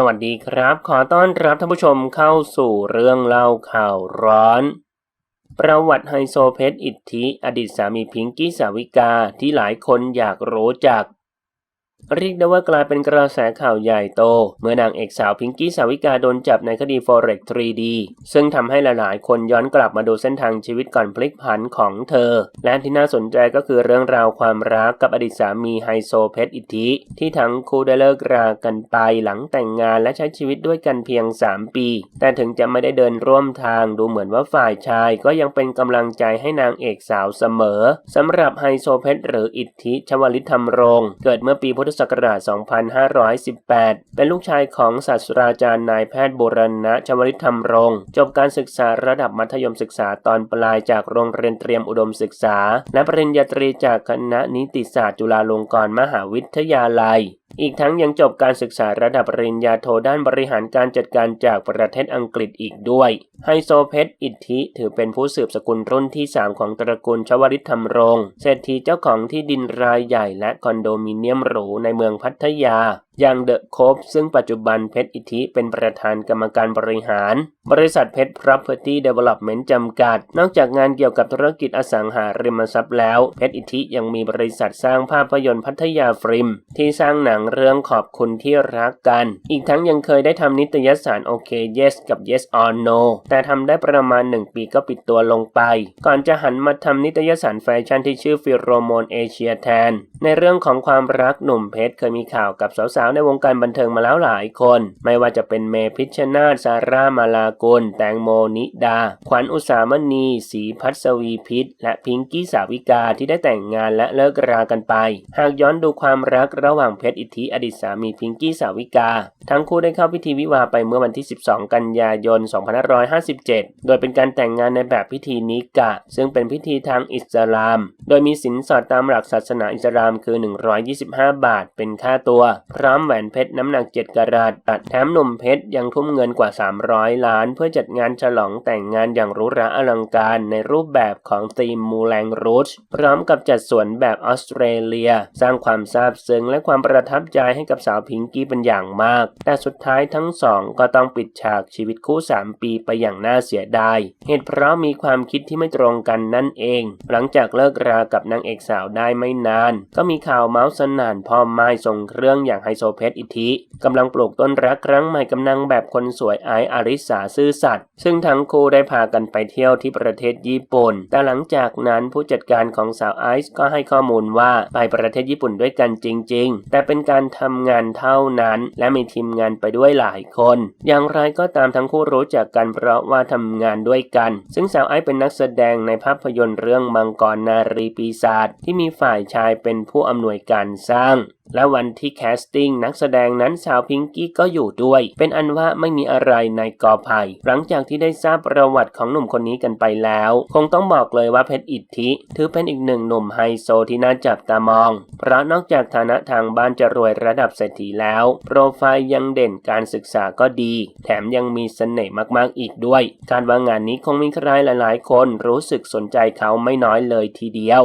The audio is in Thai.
สวัสดีครับ ขอต้อนรับท่านผู้ชมเข้าสู่เรื่องเล่าข่าวร้อน ประวัติไฮโซเพชรอิทธิ อดีตสามีพิงกี้สาวิกาที่หลายคนอยากรู้จัก เรียกได้ว่ากลายเป็นกระแสข่าวใหญ่โต เมื่อนางเอกสาวพิงกี้สาวิกาโดนจับในคดี Forex 3D ซึ่งทำให้หลายๆ คนย้อนกลับมาดูเส้นทางชีวิตก่อนพลิกผันของเธอ และที่น่าสนใจก็คือเรื่องราวความรักกับอดีตสามีไฮโซเพชรอิทธิที่ทั้งคู่ได้เลิกรากันไปหลังแต่งงานและใช้ชีวิตด้วยกันเพียง 3 ปี แต่ถึงจะไม่ได้เดินร่วมทางดูเหมือนว่าฝ่ายชายก็ยังเป็นกำลังใจให้นางเอกสาวเสมอสำหรับไฮโซเพชรหรืออิทธิชวลิตธรรมรงเกิดเมื่อปีพุทธศักราช 2518 เป็นลูกชายของศาสตราจารย์นายแพทย์โบรณะชวลิตธรรมรงค์จบการศึกษาระดับมัธยมศึกษาตอนปลายจากโรงเรียนเตรียมอุดมศึกษา และปริญญาตรีจากคณะนิติศาสตร์จุฬาลงกรณ์มหาวิทยาลัย อีกทั้งยังจบการศึกษาระดับปริญญาโทด้านบริหารการจัดการจากประเทศอังกฤษอีกด้วยไฮโซเพชรอิทธิถือเป็นผู้สืบสกุลรุ่นที่ 3 ของตระกูลชวลิตธรรมรงเศรษฐีเจ้าของที่ดินรายใหญ่และคอนโดมิเนียมหรูในเมืองพัทยา อย่างเดอะโคบซึ่งปัจจุบันเพชรอิทธิเป็นประธานกรรมการบริหาร บริษัทเพชร Property Development จำกัด นอกจากงานเกี่ยวกับธุรกิจอสังหาริมทรัพย์แล้ว เพชรอิทธิยังมีบริษัทสร้างภาพยนตร์พัทยาฟิล์มที่สร้างหนังเรื่องขอบคุณที่รักกัน อีกทั้งยังเคยได้ทำนิตยสารโอเค Yes กับ Yes or No แต่ทำได้ประมาณ 1 ปีก็ปิดตัวลงไป ก่อนจะหันมาทำนิตยสารแฟชั่นที่ชื่อฟิโรโมนเอเชียแทน ในเรื่องของความรักหนุ่มเพชรเคยมีข่าวกับสาวๆในวงการบันเทิงมาแล้วหลายคน ไม่ว่าจะเป็นเมพิชนาธซาร่ามาลากุลแตงโมนิดา ขวัญอุสามณีสีพัศวีพิษ และพิงกี้สาวิกาที่ได้แต่งงานและเลิกรากันไป หากย้อนดูความรักระหว่างเพชรอิทธิอดีตสามีพิงกี้สาวิกา ทั้งคู่ได้เข้าพิธีวิวาไปเมื่อวันที่ 12 กันยายน 2557 โดยเป็นการแต่งงานในแบบพิธีนิกะ ซึ่งเป็นพิธีทางอิสลาม โดยมีสินสอดตามหลักศาสนาอิสลามคือ 125 บาท เป็นค่าตัว พร้อมแหวนเพชรน้ำหนัก 7กะรัตตัดแถมหนุ่มเพชรยังทุ่มเงินกว่า 300 ล้าน เพื่อจัดงานฉลองแต่งงานอย่างหรูหราอลังการในรูปแบบของธีมมูแลงรูชพร้อมกับจัดสวนแบบออสเตรเลีย สร้างความซาบซึ้งและความประทับใจให้กับสาวพิงกี้เป็นอย่างมาก แต่สุดท้ายทั้งสองก็ต้องปิดฉากชีวิตคู่ 3 ปีไปอย่างน่าเสียดาย เหตุเพราะมีความคิดที่ไม่ตรงกันนั่นเอง หลังจากเลิกรากับนางเอกสาวได้ไม่นาน ก็มีข่าวเมาส์สนานพ่อไม้ส่งเครื่องอย่างไฮโซเพชรอิทธิกำลังปลูกต้นรักครั้งใหม่กำลังแบบคนสวยไอซ์อาริสาซื่อสัตย์ซึ่งทั้งคู่ได้พากันไปเที่ยวที่ประเทศญี่ปุ่น แต่หลังจากนั้นผู้จัดการของสาวไอซ์ก็ให้ข้อมูลว่าไปประเทศญี่ปุ่นด้วยกันจริง ๆ แต่เป็นการทำงานเท่านั้น และมีทีมงานไปด้วยหลายคน อย่างไรก็ตามทั้งคู่รู้จักกันเพราะว่าทำงานด้วยกัน ซึ่งสาวไอซ์เป็นนักแสดงในภาพยนตร์เรื่องมังกรนารีปีศาจที่มีฝ่ายชายเป็นผู้อำนวยการสร้าง และวันที่แคสติ้งนักแสดงนั้นสาวพิงกี้ก็อยู่ด้วย เป็นอันว่าไม่มีอะไรในกอไผ่หลังจากที่ได้ทราบประวัติของหนุ่มคนนี้กันไปแล้ว คงต้องบอกเลยว่าเพชรอิทธิ ถือเป็นอีกหนึ่งหนุ่มไฮโซที่น่าจับตามอง เพราะนอกจากฐานะทางบ้านจะรวยระดับเศรษฐีแล้ว โปรไฟล์ยังเด่นการศึกษาก็ดี แถมยังมีเสน่ห์มากๆอีกด้วยคาดว่างานนี้คงมีใครหลาย ๆ คนรู้สึกสนใจเขาไม่น้อยเลยทีเดียว